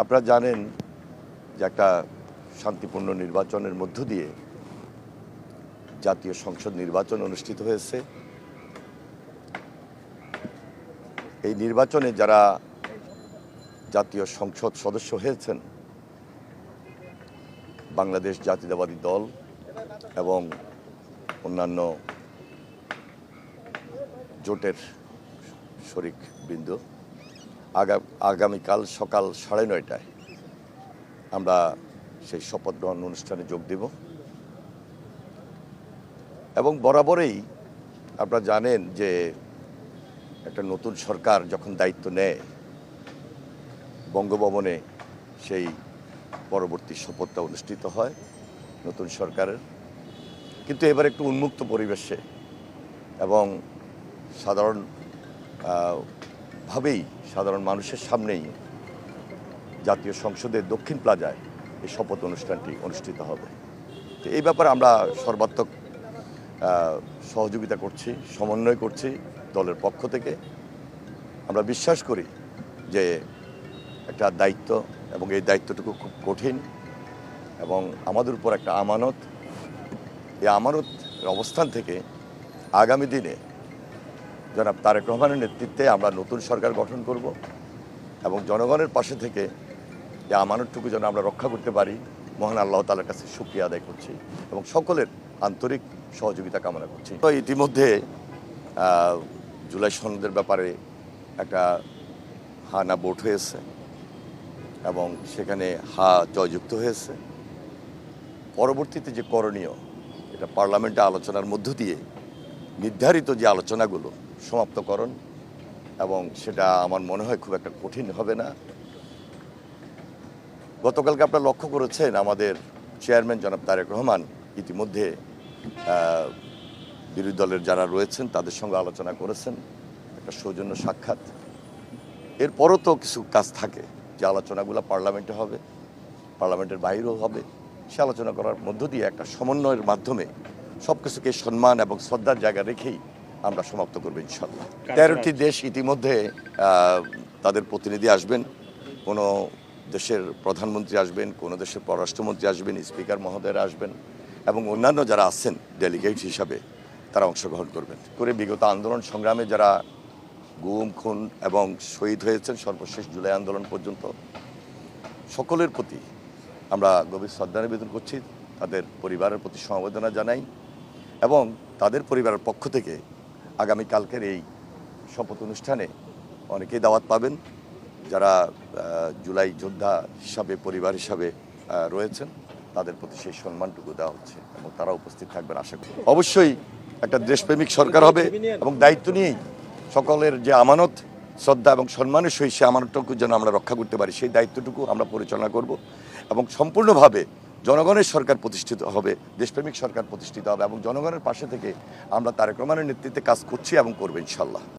আপনারা জানেন যে একটা শান্তিপূর্ণ নির্বাচনের মধ্য দিয়ে জাতীয় সংসদ নির্বাচন অনুষ্ঠিত হয়েছে। এই নির্বাচনে যারা জাতীয় সংসদ সদস্য হয়েছেন, বাংলাদেশ জাতীয়তাবাদী দল এবং অন্যান্য জোটের শরিক বৃন্দ আগামীকাল সকাল সাড়ে নয়টায় আমরা সেই শপথ গ্রহণ অনুষ্ঠানে যোগ দেব। এবং বরাবরই আপনারা জানেন যে একটা নতুন সরকার যখন দায়িত্ব নেয়, বঙ্গভবনে সেই পরবর্তী শপথটা অনুষ্ঠিত হয় নতুন সরকারের। কিন্তু এবার একটু উন্মুক্ত পরিবেশে এবং সাধারণ ভাবেই সাধারণ মানুষের সামনেই জাতীয় সংসদের দক্ষিণ প্লাজায় এই শপথ অনুষ্ঠানটি অনুষ্ঠিত হবে। তো এই ব্যাপারে আমরা সর্বাত্মক সহযোগিতা করছি, সমন্বয় করছি দলের পক্ষ থেকে। আমরা বিশ্বাস করি যে একটা দায়িত্ব এবং এই দায়িত্বটুকু খুব কঠিন এবং আমাদের উপর একটা আমানত, এই আমানত অবস্থান থেকে আগামী দিনে জনাব তারেক রহমানের নেতৃত্বে আমরা নতুন সরকার গঠন করব এবং জনগণের পাশে থেকে এই আমানতটুকু যেন আমরা রক্ষা করতে পারি, মহান আল্লাহ তালার কাছে সুক্রিয়া আদায় করছি এবং সকলের আন্তরিক সহযোগিতা কামনা করছি। তো ইতিমধ্যে জুলাই সনদের ব্যাপারে একটা হা না ভোট হয়েছে এবং সেখানে হা জয়যুক্ত হয়েছে। পরবর্তীতে যে করণীয়, এটা পার্লামেন্টে আলোচনার মধ্য দিয়ে নির্ধারিত যে আলোচনাগুলো সমাপ্তকরণ, এবং সেটা আমার মনে হয় খুব একটা কঠিন হবে না। গতকালকে আপনারা লক্ষ্য করেছেন, আমাদের চেয়ারম্যান জনাব তারেক রহমান ইতিমধ্যে বিরোধী দলের যারা রয়েছেন, তাদের সঙ্গে আলোচনা করেছেন। একটা সৌজন্য সাক্ষাৎ। এরপরও তো কিছু কাজ থাকে, যে আলোচনাগুলো পার্লামেন্টে হবে, পার্লামেন্টের বাইরেও হবে। সে আলোচনা করার মধ্য দিয়ে একটা সমন্বয়ের মাধ্যমে সব কিছুকে সম্মান এবং শ্রদ্ধার জায়গা রেখেই আমরা সমাপ্ত করব ইনশাল্লাহ তেরোটি দেশ ইতিমধ্যে তাদের প্রতিনিধি আসবেন। কোনো দেশের প্রধানমন্ত্রী আসবেন কোনো দেশের পররাষ্ট্রমন্ত্রী আসবেন স্পিকার মহোদয়রা আসবেন এবং অন্যান্য যারা আছেন ডেলিগেট হিসাবে তারা অংশগ্রহণ করবেন। করে বিগত আন্দোলন সংগ্রামে যারা গুম খুন এবং শহীদ হয়েছেন সর্বশেষ জুলাই আন্দোলন পর্যন্ত সকলের প্রতি আমরা গভীর শ্রদ্ধা নিবেদন করছি তাদের পরিবারের প্রতি সমবেদনা জানাই এবং তাদের পরিবারের পক্ষ থেকে আগামীকালকের এই শপথ অনুষ্ঠানে অনেকেই দাওয়াত পাবেন, যারা জুলাই যোদ্ধা হিসাবে, পরিবার হিসাবে রয়েছেন, তাদের প্রতি সেই সম্মানটুকু দেওয়া হচ্ছে এবং তারা উপস্থিত থাকবেন আশা করি। অবশ্যই একটা দেশপ্রেমিক সরকার হবে এবং দায়িত্ব নিয়েই সকলের যে আমানত, শ্রদ্ধা এবং সম্মানের সহিত সে আমানতটুকু যেন আমরা রক্ষা করতে পারি, সেই দায়িত্বটুকু আমরা পরিচালনা করব এবং সম্পূর্ণভাবে জনগণের সরকার প্রতিষ্ঠিত হবে, দেশপ্রেমিক সরকার প্রতিষ্ঠিত হবে এবং জনগণের পাশে থেকে আমরা তারেক রহমানের নেতৃত্বে কাজ করছি এবং করব ইনশাল্লাহ।